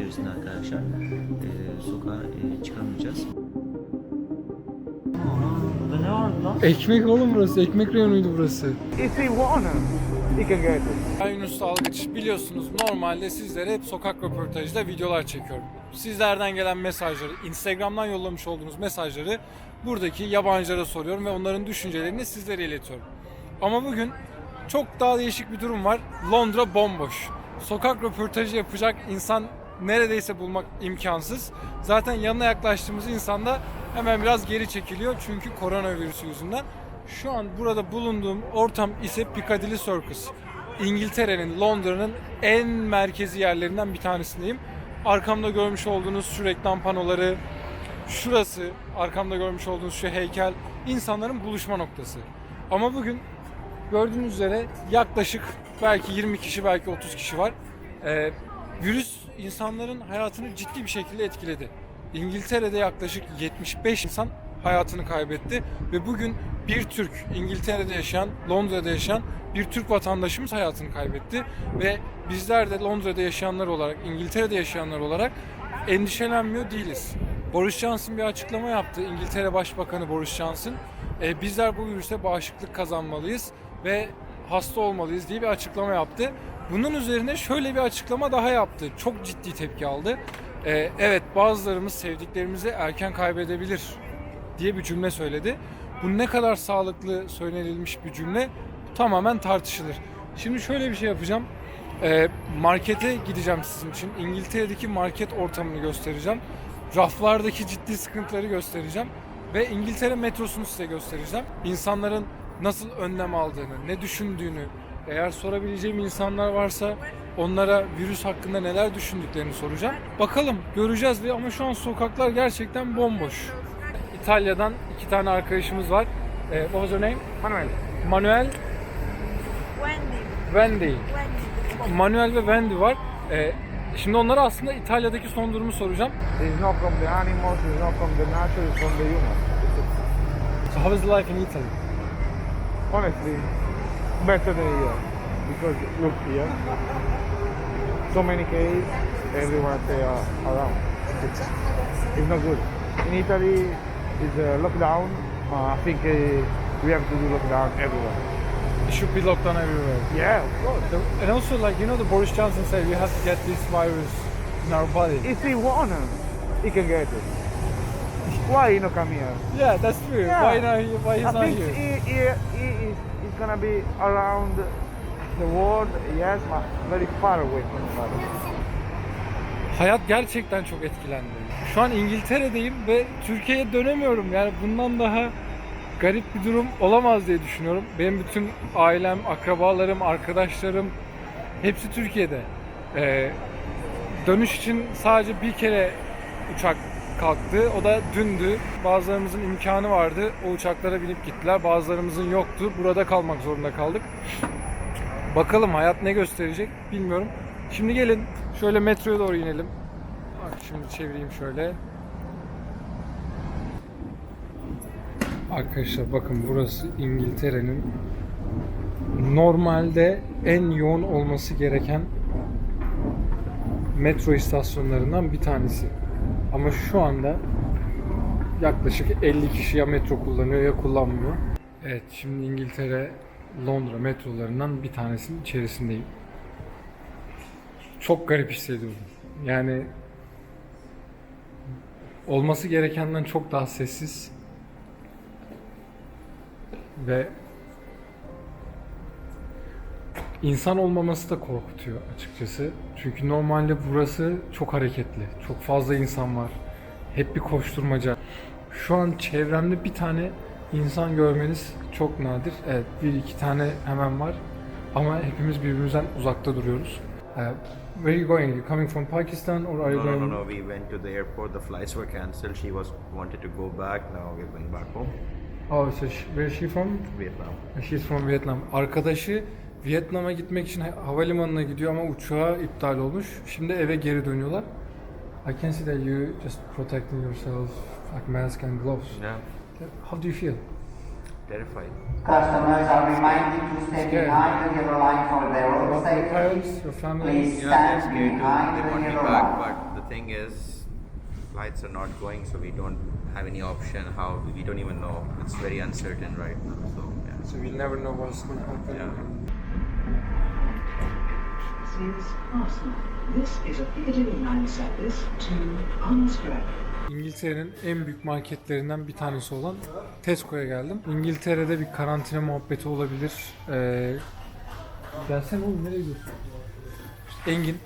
içerisinde arkadaşlar. Ee, sokağa e, çıkamayacağız. Burada ne vardı lan? Ekmek oğlum burası. Ekmek reyonuydu burası. If he wanna, he can get it. Ben Yunus Dalgıç. Biliyorsunuz normalde sizlere hep sokak röportajda videolar çekiyorum. Sizlerden gelen mesajları, Instagram'dan yollamış olduğunuz mesajları buradaki yabancılara soruyorum ve onların düşüncelerini sizlere iletiyorum. Ama bugün çok daha değişik bir durum var. Londra bomboş. Sokak röportajı yapacak insan neredeyse bulmak imkansız. Zaten yanına yaklaştığımız insan da hemen biraz geri çekiliyor çünkü koronavirüsü yüzünden. Şu an burada bulunduğum ortam ise Piccadilly Circus. İngiltere'nin, Londra'nın en merkezi yerlerinden bir tanesindeyim. Arkamda görmüş olduğunuz şu reklam panoları, şurası, arkamda görmüş olduğunuz şu heykel insanların buluşma noktası. Ama bugün gördüğünüz üzere yaklaşık belki 20 kişi belki 30 kişi var. Ee, virüs insanların hayatını ciddi bir şekilde etkiledi. İngiltere'de yaklaşık 75 insan hayatını kaybetti ve bugün bir Türk İngiltere'de yaşayan, Londra'da yaşayan bir Türk vatandaşımız hayatını kaybetti ve bizler de Londra'da yaşayanlar olarak, İngiltere'de yaşayanlar olarak endişelenmiyor değiliz. Boris Johnson bir açıklama yaptı. İngiltere Başbakanı Boris Johnson. E, bizler bu virüse bağışıklık kazanmalıyız ve hasta olmalıyız diye bir açıklama yaptı. Bunun üzerine şöyle bir açıklama daha yaptı. Çok ciddi tepki aldı. E, evet bazılarımız sevdiklerimizi erken kaybedebilir diye bir cümle söyledi. Bu ne kadar sağlıklı söylenilmiş bir cümle tamamen tartışılır. Şimdi şöyle bir şey yapacağım. Ee, markete gideceğim sizin için. İngiltere'deki market ortamını göstereceğim. Raflardaki ciddi sıkıntıları göstereceğim. Ve İngiltere metrosunu size göstereceğim. İnsanların nasıl önlem aldığını, ne düşündüğünü, eğer sorabileceğim insanlar varsa onlara virüs hakkında neler düşündüklerini soracağım. Bakalım göreceğiz ve ama şu an sokaklar gerçekten bomboş. İtalya'dan iki tane arkadaşımız var. Ee, what was your name? Manuel, Manuel, Wendy. Wendy. Wendy. Manuel ve Wendy var. Ee, şimdi onlara aslında İtalya'daki son durumu soracağım. it's not from the animals, it's not from the nature, it's from the human. So how is life in Italy? Honestly, better than here. Because look here, so many cases, everyone they are around. It's, not good. In Italy, it's a lockdown. Uh, I think uh, we have to do lockdown everywhere. It should be locked down everywhere. Yeah, of course. And also, like you know, the Boris Johnson said we have to get this virus in our body. If he wanna, he can get it. Why he not come here? Yeah, that's true. Yeah. Why not? Why he's I not think here? He, he, he is gonna be around the world, yes, but very far away from the virus. Hayat gerçekten çok etkilendi. Şu an İngiltere'deyim ve Türkiye'ye dönemiyorum. Yani bundan daha garip bir durum olamaz diye düşünüyorum. Benim bütün ailem, akrabalarım, arkadaşlarım hepsi Türkiye'de. Ee, dönüş için sadece bir kere uçak kalktı. O da dündü. Bazılarımızın imkanı vardı. O uçaklara binip gittiler. Bazılarımızın yoktu. Burada kalmak zorunda kaldık. Bakalım hayat ne gösterecek bilmiyorum. Şimdi gelin şöyle metroya doğru inelim. Bak şimdi çevireyim şöyle. Arkadaşlar bakın burası İngiltere'nin normalde en yoğun olması gereken metro istasyonlarından bir tanesi. Ama şu anda yaklaşık 50 kişi ya metro kullanıyor ya kullanmıyor. Evet şimdi İngiltere Londra metrolarından bir tanesinin içerisindeyim. Çok garip hissediyorum. Yani olması gerekenden çok daha sessiz ve insan olmaması da korkutuyor açıkçası. Çünkü normalde burası çok hareketli. Çok fazla insan var. Hep bir koşturmaca. Şu an çevremde bir tane insan görmeniz çok nadir. Evet bir iki tane hemen var. Ama hepimiz birbirimizden uzakta duruyoruz. Uh, where are you going? You coming from Pakistan or are you No, no, going? no, no. We went to the airport. The flights were cancelled. She was wanted to go back. Now we're going back home. Oh, so she, where is she from? Vietnam. She's from Vietnam. Arkadaşı Vietnam'a gitmek için havalimanına gidiyor ama uçağı iptal olmuş. Şimdi eve geri dönüyorlar. I can see that you just protecting yourself like mask and gloves. Yeah, How do you feel? terrified. Customers are reminded to stay Yeah. behind the yellow line for their own safety. I parents, your family? Yeah, they're scared to. They want me back, but the thing is, flights are not going, so we don't have any option. How we don't even know. It's very uncertain right now. So yeah. So we never know what's going to happen. Yeah. This is Arsenal. This is a Piccadilly line service to Armstrong. İngiltere'nin en büyük marketlerinden bir tanesi olan Tesco'ya geldim. İngiltere'de bir karantina muhabbeti olabilir. Ee, gelsene oğlum nereye gidiyorsun? Engin,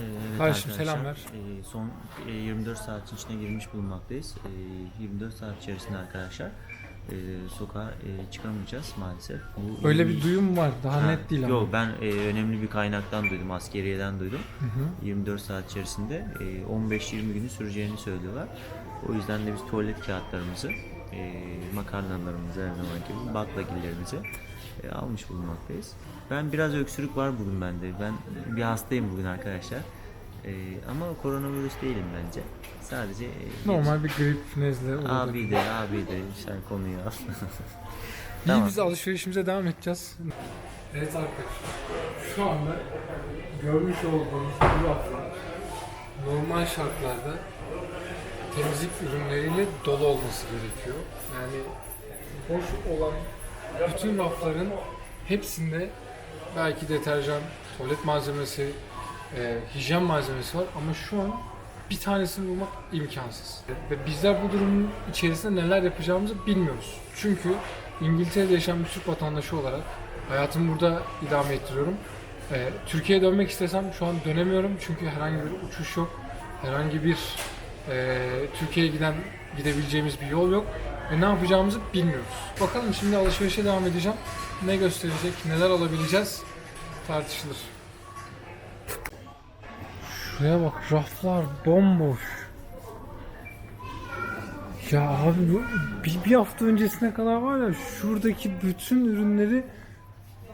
evet Kardeşim, arkadaşlar, selam ver. ee, son e, 24 saatin içine girmiş bulunmaktayız. Ee, 24 saat içerisinde arkadaşlar e, sokağa e, çıkamayacağız maalesef. Bu öyle bir duyum var. Daha Ha, net değil ama. Yok ben e, önemli bir kaynaktan duydum, askeriyeden duydum. Hı hı. 24 saat içerisinde e, 15-20 günü süreceğini söylüyorlar. O yüzden de biz tuvalet kağıtlarımızı, e, makarnalarımızı her zamanki gibi, baklagillerimizi e, almış bulunmaktayız. Ben biraz öksürük var bugün bende. Ben bir hastayım bugün arkadaşlar. E, ama koronavirüs değilim bence. Sadece e, Normal bir grip, nezle olabilir. Abi de abi de sen konuyu al. İyi Tamam. biz alışverişimize devam edeceğiz. Evet arkadaşlar. Şu anda görmüş olduğunuz bu raflar normal şartlarda temizlik ürünleriyle dolu olması gerekiyor. Yani boş olan bütün rafların hepsinde belki deterjan, tuvalet malzemesi, e, hijyen malzemesi var ama şu an bir tanesini bulmak imkansız. Ve bizler bu durumun içerisinde neler yapacağımızı bilmiyoruz. Çünkü İngiltere'de yaşayan bir Türk vatandaşı olarak hayatımı burada idame ettiriyorum. E, Türkiye'ye dönmek istesem şu an dönemiyorum çünkü herhangi bir uçuş yok. Herhangi bir e, Türkiye'ye giden gidebileceğimiz bir yol yok. Ve ne yapacağımızı bilmiyoruz. Bakalım şimdi alışverişe devam edeceğim. Ne gösterecek, neler alabileceğiz tartışılır. Şuraya bak raflar bomboş. Ya abi bu bir, bir hafta öncesine kadar var ya şuradaki bütün ürünleri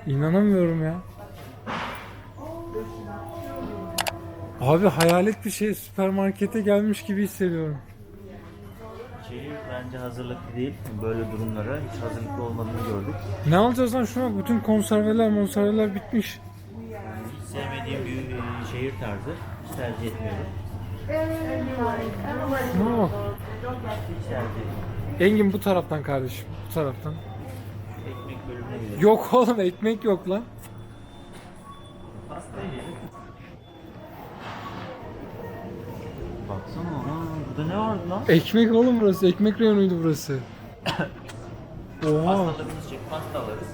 inanamıyorum ya. Abi hayalet bir şey süpermarkete gelmiş gibi hissediyorum. Şehir bence hazırlıklı değil. Böyle durumlara hiç hazırlıklı olmadığını gördük. Ne alacağız lan şuna bak bütün konserveler konserveler bitmiş. Hiç sevmediğim bir e, şehir tarzı. Hiç tercih etmiyorum. Ne bak. Hiç tercih etmiyorum. Engin bu taraftan kardeşim bu taraftan. Ekmek bölümüne gidelim. Yok oğlum ekmek yok lan. Pasta yiyelim. Baksana ana burada ne vardı lan? Ekmek oğlum burası ekmek reyonuydu burası. Oha Pastalarımız çek, pasta alırız.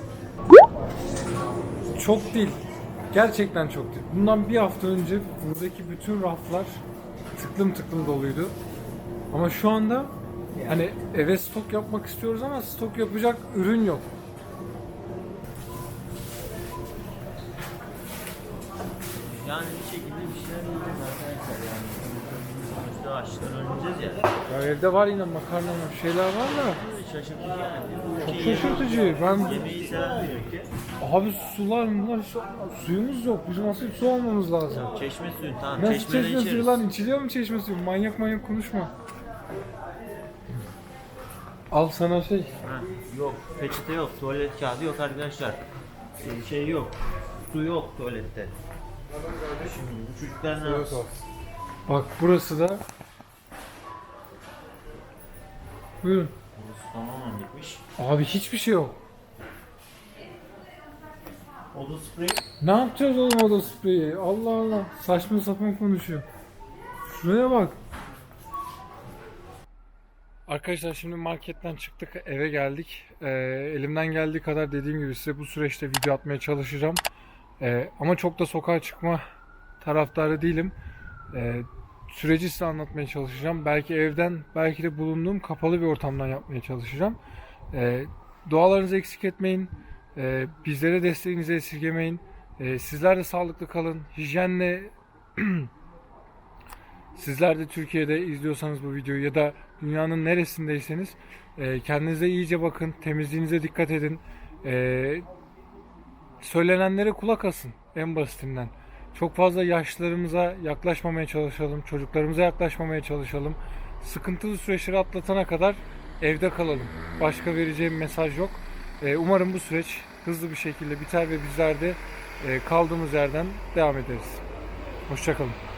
çok değil. Gerçekten çok değil. Bundan bir hafta önce buradaki bütün raflar tıklım tıklım doluydu. Ama şu anda hani eve stok yapmak istiyoruz ama stok yapacak ürün yok. Yani bir şekilde bir şeyler yiyeceğiz arkadaşlar yani. Sonuçta açlıktan öleceğiz ya. Ya evde var yine makarna şeyler var da Şaşırtıcı yani. çok şaşırtıcı. Ben yemeği- Yemeği seven bir ülke. abi sular bunlar suyumuz yok. Bizim asıl su almamız lazım. Çeşme suyu tamam. Nasıl Çeşmeden çeşme suyu lan? İçiliyor mu çeşme suyu? Manyak manyak konuşma. Al sana şey. Ha, yok, peçete yok, tuvalet kağıdı yok arkadaşlar. Ee, Şey yok, su yok tuvalette. Şimdi bu çocuklar ne yapsın? Bak burası da. Buyurun. Burası tamamen bitmiş. Abi hiçbir şey yok. Oda sprey. Ne yapacağız oğlum oda spreyi? Allah Allah. Saçma sapan konuşuyor. Şuraya bak. Arkadaşlar şimdi marketten çıktık eve geldik. Ee, elimden geldiği kadar dediğim gibi size bu süreçte video atmaya çalışacağım. Ee, ama çok da sokağa çıkma taraftarı değilim. Ee, süreci size anlatmaya çalışacağım. Belki evden, belki de bulunduğum kapalı bir ortamdan yapmaya çalışacağım. Ee, dualarınızı eksik etmeyin. Ee, bizlere desteğinizi esirgemeyin. Ee, sizler de sağlıklı kalın. Hijyenle sizler de Türkiye'de izliyorsanız bu videoyu ya da dünyanın neresindeyseniz e, kendinize iyice bakın. Temizliğinize dikkat edin. Ee, söylenenlere kulak asın en basitinden. Çok fazla yaşlılarımıza yaklaşmamaya çalışalım. Çocuklarımıza yaklaşmamaya çalışalım. Sıkıntılı süreçleri atlatana kadar evde kalalım. Başka vereceğim mesaj yok. Ee, umarım bu süreç hızlı bir şekilde biter ve bizler de e, kaldığımız yerden devam ederiz. Hoşçakalın.